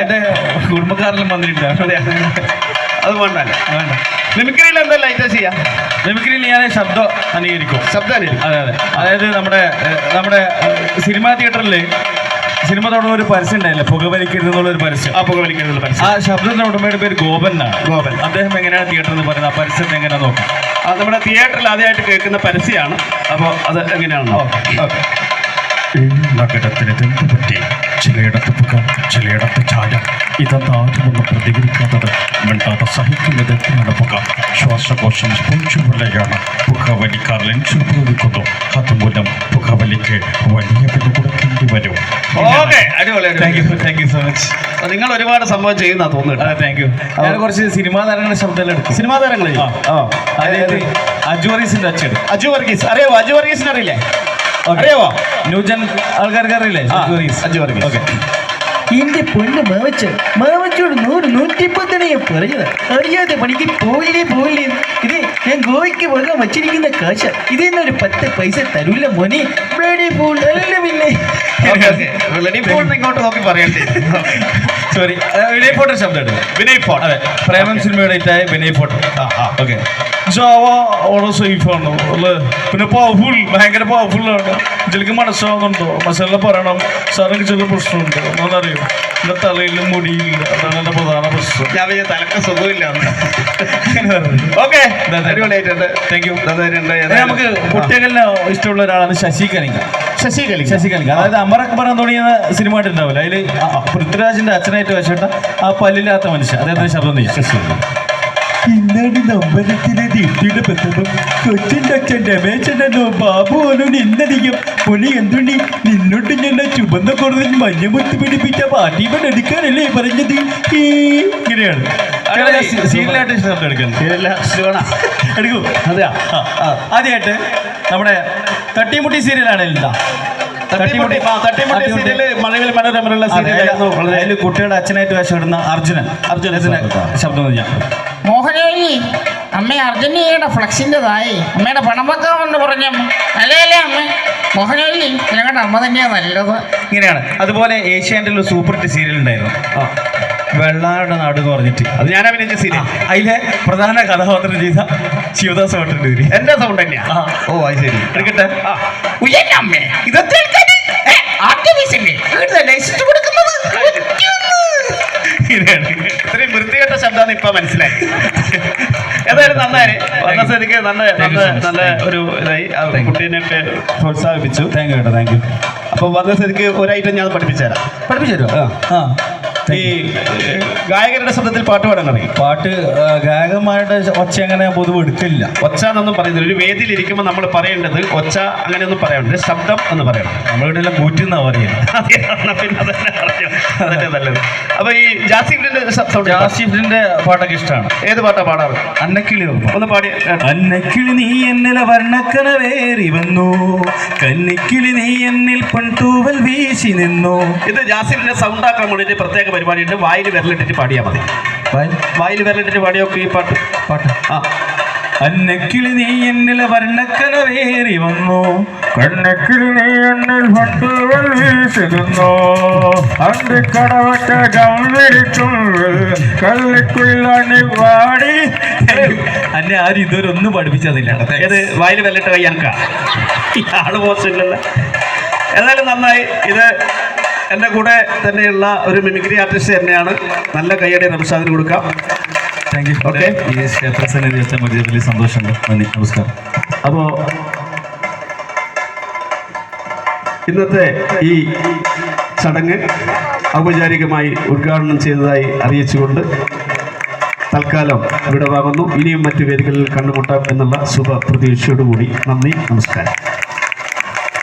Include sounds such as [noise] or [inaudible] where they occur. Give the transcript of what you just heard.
എന്റെ കുടുംബക്കാരെല്ലാം വന്നിട്ടുണ്ട്? അത് വേണ്ട. വേണ്ട. മിമിക്രിയിൽ എന്താ ലൈറ്റ് ചെയ്യാ? മിമിക്രിയിൽ ഞാൻ ശബ്ദം അനുകരിക്കും ശബ്ദം അതെ അതെ. അതായത് നമ്മുടെ നമ്മുടെ സിനിമാ തിയേറ്ററിൽ സിനിമ തുടങ്ങുന്ന ഒരു പരസ്യം ഉണ്ടായില്ലേ? പുകവലിക്കരുത് എന്നുള്ള ഒരു പരസ്യം. ആ പുകവലിക്കുന്നുള്ള ആ ശബ്ദത്തിന് ഉടമയുടെ പേര് ഗോപൻ എന്നാണ്. ഗോപൻ. അദ്ദേഹം എങ്ങനെയാണ് തിയേറ്റർ എന്ന് പറയുന്നത്? ആ പരസ്യം എങ്ങനെയാണ് നോക്കാം. അത് നമ്മുടെ തിയേറ്ററിൽ ആദ്യമായിട്ട് കേൾക്കുന്ന പരസ്യമാണ്. അപ്പോൾ അത് എങ്ങനെയാണെന്നോ ഓക്കെ. നഗരത്തിന് എന്ത് പറ്റി ചിലയിടത്ത് പുക ചിലയിടത്ത് ചായം. ഇതെന്താരുമൊന്നും പ്രതികരിക്കാത്തത്? മിണ്ടാതെ സഹിക്കുന്നത് എത്രയാണ് പുക? ശ്വാസകോശം സ്പോഞ്ചുമുള്ളയാണ് പുകവലിക്കാർ ലെൻസ് ഉപയോഗിക്കുന്നു. അതുമൂലം പുകവലിക്ക് വലിയ വില കൊടുക്കേണ്ടി വരും. നിങ്ങൾ ഒരുപാട് സംഭവം ചെയ്യുന്ന തോന്നുന്നു താങ്ക് യു ഞാൻ കുറച്ച് സിനിമാ താരങ്ങളുടെ ശബ്ദം എടുക്കും. സിനിമാ താരങ്ങൾ ആ. അജു വർഗീസിന്റെ അച്ഛൻ. അജു വർഗീസ്. അറിയാവോ? അജു വർഗീസിന് അറിയില്ലേ. അറിയാവോ? ന്യൂജൻ ആൾക്കാർക്ക് അറിയില്ലേ അജു വർഗീസ്. ഓക്കെ എന്റെ പൊണ്ണ് മാവച്ച മാവച്ചോട് നൂറ് നൂറ്റിപ്പത്താണ് ഞാൻ പറഞ്ഞത്. അറിയാതെ പണിക്ക് പോയില്ലേ പോയില്ലേ ഇത് ഞാൻ ഗോവയ്ക്ക് വെള്ളം വച്ചിരിക്കുന്ന കാശ. ഇതെന്നൊരു പത്ത് പൈസ തരൂല മോനെ. ബ്ലഡി അല്ലമില്ലേ റെഡി ഫോൺ ഇങ്ങോട്ട് നോക്കി പറയണ്ടേ? [laughs] സോറി വിനയ് ഫോട്ടോ ശബ്ദം വിനയ് ഫോൺ അതെ. പ്രേമം സിനിമയുടെ ഹിറ്റായ വിനയ് ഫോട്ടോ ഓക്കെ ജാവ സേഫാണ്. അല്ലേ പിന്നെ പവർഫുൾ ഭയങ്കര പവർഫുൾ ആണ്. ഇതിലേക്ക് മനസ്സിലാവുന്നുണ്ടോ? മനസ്സിലെ പറയണം. സാറിന് ചില പ്രശ്നമുണ്ട്. എന്നറിയോ എന്റെ തലയിൽ മുടിയില്ല. അതാണ് എന്റെ പ്രധാന പ്രശ്നം. ഞാൻ തലക്ക് സുഖമില്ല. ഓക്കെ. അടിപൊളിയായിട്ടുണ്ട്. നന്നായിട്ടുണ്ട്. ഇനി നമുക്ക് കുട്ടികളിൽ ഇഷ്ടമുള്ള ഒരാളാണ് ശശി കലിംഗ ശശി കലിംഗ അതായത് അമർ അക്ബർ എന്ന് തുടങ്ങിയ സിനിമ ഉണ്ടാവില്ല അതിൽ പൃഥ്വിരാജിന്റെ അച്ഛനായിട്ട് വെച്ചിട്ട ആ പല്ലില്ലാത്ത മനുഷ്യൻ. അദ്ദേഹത്തിന് ശബ്ദം ചെയ്യും ശശി ഇന്നാടി നമ്പരത്തിലെ ദിട്ടിയുടെ ബന്ധം കൊച്ചിന്റെ അച്ഛൻ രമേശനോ ബാബു ഓനോ നിന്നധികം പൊളി എന്തുണ്ടി നിന്നോട്ട് ഞാൻ ആ ചുവന്ന കൂടുതൽ മഞ്ഞമുത്ത് പിടിപ്പിച്ച പാട്ടീവൻ എടുക്കാനല്ലേ പറഞ്ഞത്? ഈ ഇങ്ങനെയാണ്. സീരിയലായിട്ട് എടുക്കൂ. അതെയാ? ആ. ആദ്യമായിട്ട് നമ്മുടെ തട്ടിമുട്ടി സീരിയലാണ് എന്താ തട്ടിമുട്ടി മഴവിൽ സീരിയലായിരുന്നു അതിൽ കുട്ടിയുടെ അച്ഛനായിട്ട് വേഷമിടുന്ന അർജുനൻ. അർജുനത്തിന് ശബ്ദം ചെയ്യാം മോഹനേലി അമ്മ അർജന്റീനയുടെ ഫ്ലക്സിന്റെതായി. അമ്മയുടെ പണം വെക്കാമെന്ന് പറഞ്ഞു അല്ലേ അല്ലേ അമ്മ? മോഹനേവി ഞങ്ങളുടെ അമ്മ തന്നെയാണ് നല്ലത്. ഇങ്ങനെയാണ്. അതുപോലെ ഏഷ്യാന്റെ ഒരു സൂപ്പർ ഹിറ്റ് സീരിയൽ ഉണ്ടായിരുന്നു. ആ, വെള്ളാരുടെ നാട് എന്ന് പറഞ്ഞിട്ട്. അത് ഞാൻ അഭിനയിച്ച സീന അതിലെ പ്രധാന കഥാപാത്രം ചെയ്ത ശിവദാസ് ഭട്ടിന്റെ പേര് എന്റെ സൗണ്ട് തന്നെയാ. ഓ അത് ശരി. എടുക്കട്ടെ? ഇത്രയും വൃത്തികെട്ട ശബ്ദമാണ് ഇപ്പൊ മനസ്സിലായി. ഏതായാലും നന്നായി. വന്ന സ്ഥിതിക്ക് നല്ല നല്ല നല്ല ഒരു ഇതായി. കുട്ടീനെയൊക്കെ പ്രോത്സാഹിപ്പിച്ചു. താങ്ക് യു കേട്ടോ താങ്ക് യു അപ്പൊ വന്ന സ്ഥിതിക്ക് ഒരു ഐറ്റം ഞാൻ പഠിപ്പിച്ചു തരാം പഠിപ്പിച്ചു തരുമോ ആ. ഈ ഗായകരുടെ ശബ്ദത്തിൽ പാട്ട് പാടാൻ അറിയാം പാട്ട് ഗായകന്മാരുടെ ഒച്ച അങ്ങനെ പൊതുവെ എടുക്കില്ല ഒച്ച എന്നൊന്നും പറയുന്നില്ല. ഒരു വേദിയിൽ ഇരിക്കുമ്പോൾ നമ്മൾ പറയേണ്ടത് ഒച്ച അങ്ങനെയൊന്നും പറയാനുണ്ട്. ശബ്ദം എന്ന് പറയണം. നമ്മളിവിടെ എല്ലാം കൂറ്റുന്ന പറയുന്നത് നല്ലത്. അപ്പൊ ഈ ജാസിഫിന്റെ ശബ്ദം ജാസിഫിന്റെ പാട്ടൊക്കെ ഇഷ്ടമാണ് ഏത് പാട്ടാ പാടാറ്? അന്നക്കിളി ഒന്ന് പാടി. അന്നക്കിളി നീ എന്നിലെ വർണക്കനവേറി വന്നു. കന്നിക്കിളി നീ എന്നിൽ പൺതൂവൽ വീശി നിന്നു. ഇത് ജാസിഫിന്റെ സൗണ്ട് ആക്കാൻ വേണ്ടിയിട്ട് പ്രത്യേക പരിപാടിയുണ്ട്. വായിൽ വിരലിട്ടിട്ട് പാടിയാൽ മതി. വായിൽ? വിരലിട്ടിട്ട് പാടിയോ? ഈ പാട്ട്. പാട്ട്. ആ. അന്നക്കിളി നീ എന്നിൽ വർണക്കനവേറി വന്നു. കണ്ണക്കിളി നീ എന്നിൽ പൊൻതൂവൽ വീശുന്നു. അണ്ട് കടവറ്റ ഗംഭീരിക്കും കള്ളിക്കുള്ളി വാടി അന്നെ ആരും ഇതുവരെ ഒന്നും പഠിപ്പിച്ചതില്ല കേട്ടോ. ഏത്? വായിൽ വിരലിട്ട് കയ്യാക്ക ആൾ പോസ്റ്റില്ലല്ലോ എന്നാലും നന്നായി. ഇത് എന്റെ കൂടെ തന്നെയുള്ള ഒരു മിമിക്രി ആർട്ടിസ്റ്റ് തന്നെയാണ്. നല്ല കൈയടി നമസ്കാരം കൊടുക്കാം. താങ്ക് യു ഓക്കെ വലിയ സന്തോഷമുണ്ട്. നന്ദി. നമസ്കാരം. അപ്പോൾ ഇന്നത്തെ ഈ ചടങ്ങ് ഔപചാരികമായി ഉദ്ഘാടനം ചെയ്തതായി അറിയിച്ചുകൊണ്ട് തൽക്കാലം ഇവിടെ വാങ്ങുന്നു ഇനിയും മറ്റു വേദികളിൽ കണ്ടുമുട്ടാം എന്നുള്ള ശുഭ പ്രതീക്ഷയോടുകൂടി നന്ദി. നമസ്കാരം.